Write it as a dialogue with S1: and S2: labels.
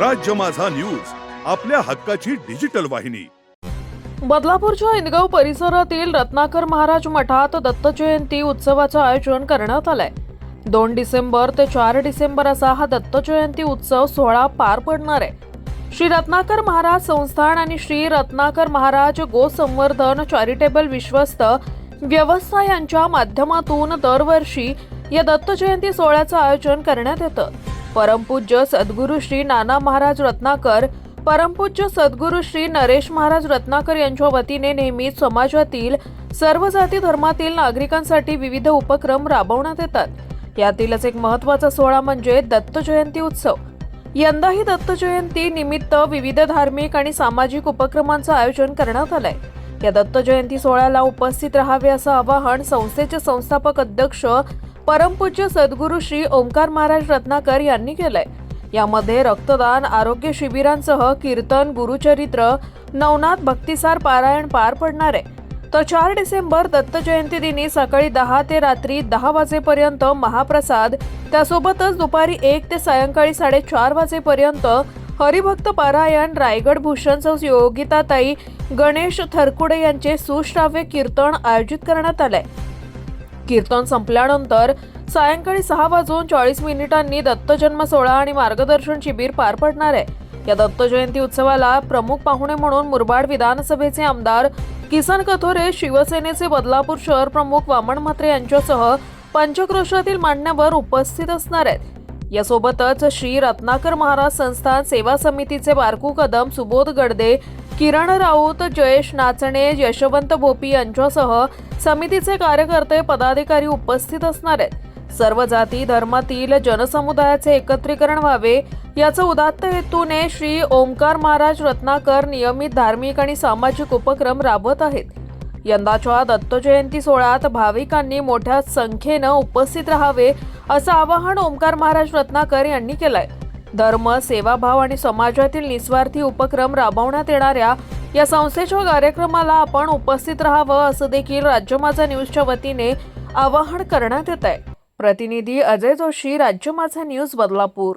S1: राज्य माझा न्यूज आपल्या हक्काची डिजिटल वाहिनी.
S2: बदलापूरच्या इंदगाव परिसरातील रत्नाकर महाराज मठात दत्त जयंती उत्सवाचं आयोजन करण्यात आलंय. दोन डिसेंबर ते चार डिसेंबर असा हा दत्त जयंती उत्सव सोहळा पार पडणार आहे. श्री रत्नाकर महाराज संस्थान आणि श्री रत्नाकर महाराज गोसंवर्धन चॅरिटेबल विश्वस्त व्यवस्था यांच्या माध्यमातून दरवर्षी या दत्त जयंती सोहळ्याचं आयोजन करण्यात येतं. परमपूज्य सद्गुरू श्री नाना महाराज रत्नाकर परमपूज्य सद्गुरू श्री नरेश महाराज रत्नाकर यांच्या वतीने नेहमीच समाजातील सर्व जाती धर्मातील नागरिकांसाठी विविध उपक्रम राबवण्यात येतात. यातीलच एक महत्त्वाचा सोहळा म्हणजे दत्त जयंती उत्सव. यंदाही दत्त जयंती निमित्त विविध धार्मिक आणि सामाजिक उपक्रमांचं आयोजन करण्यात आलंय. या दत्त जयंती सोहळ्याला उपस्थित राहावे असं आवाहन संस्थेचे संस्थापक अध्यक्ष परमपूज्य सद्गुरू श्री ओंकार महाराज रत्नाकर यांनी केलंय. यामध्ये रक्तदान आरोग्य शिबिरांसह कीर्तन गुरुचरित्र नवनाथ भक्तिसार पारायण पार पडणार आहे. तर चार डिसेंबर दत्त जयंती दिनी सकाळी दहा ते रात्री दहा वाजेपर्यंत महाप्रसाद त्यासोबतच दुपारी एक ते सायंकाळी साडेचार वाजेपर्यंत हरिभक्त पारायण रायगड भूषण योगिताताई गणेश थरकुडे यांचे सुश्राव्य कीर्तन आयोजित करण्यात आलंय. कीर्तन संपल्यानंतर सायंकाळी सहा वाजून चाळीस मिनिटांनी दत्तजन्म सोहळा आणि मार्गदर्शन शिबिर पार पडणार आहे. या दत्त जयंती उत्सवाला प्रमुख पाहुणे म्हणून मुरबाड विधानसभेचे आमदार किसन कथोरे शिवसेनेचे बदलापूर शहर प्रमुख वामन म्हात्रे यांच्यासह पंचक्रोशातील मान्यवर उपस्थित असणार आहेत. यासोबतच श्री रत्नाकर महाराज संस्थान सेवा समितीचे बारकू कदम सुबोध गडदे किरण राऊत जयेश नाचणे यशवंत भोपी यांच्यासह समितीचे कार्यकर्ते पदाधिकारी उपस्थित असणार आहेत. सर्व जाती धर्मातील जनसमुदायाचे एकत्रीकरण व्हावे याचं उदात्त हेतूने श्री ओंकार महाराज रत्नाकर नियमित धार्मिक आणि सामाजिक उपक्रम राबवत आहेत. यंदाच्या दत्तजयंती सोहळ्यात भाविकांनी मोठ्या संख्येनं उपस्थित राहावे असं आवाहन ओंकार महाराज रत्नाकर यांनी केलंय. धर्म सेवाभाव आणि समाजातील निस्वार्थी उपक्रम राबवण्यात येणाऱ्या या संस्थेच्या कार्यक्रमाला आपण उपस्थित राहावं असं देखील राज्य माझा न्यूजच्या वतीने आवाहन करण्यात येत आहे प्रतिनिधी अजय जोशी राज्य माझा न्यूज बदलापूर.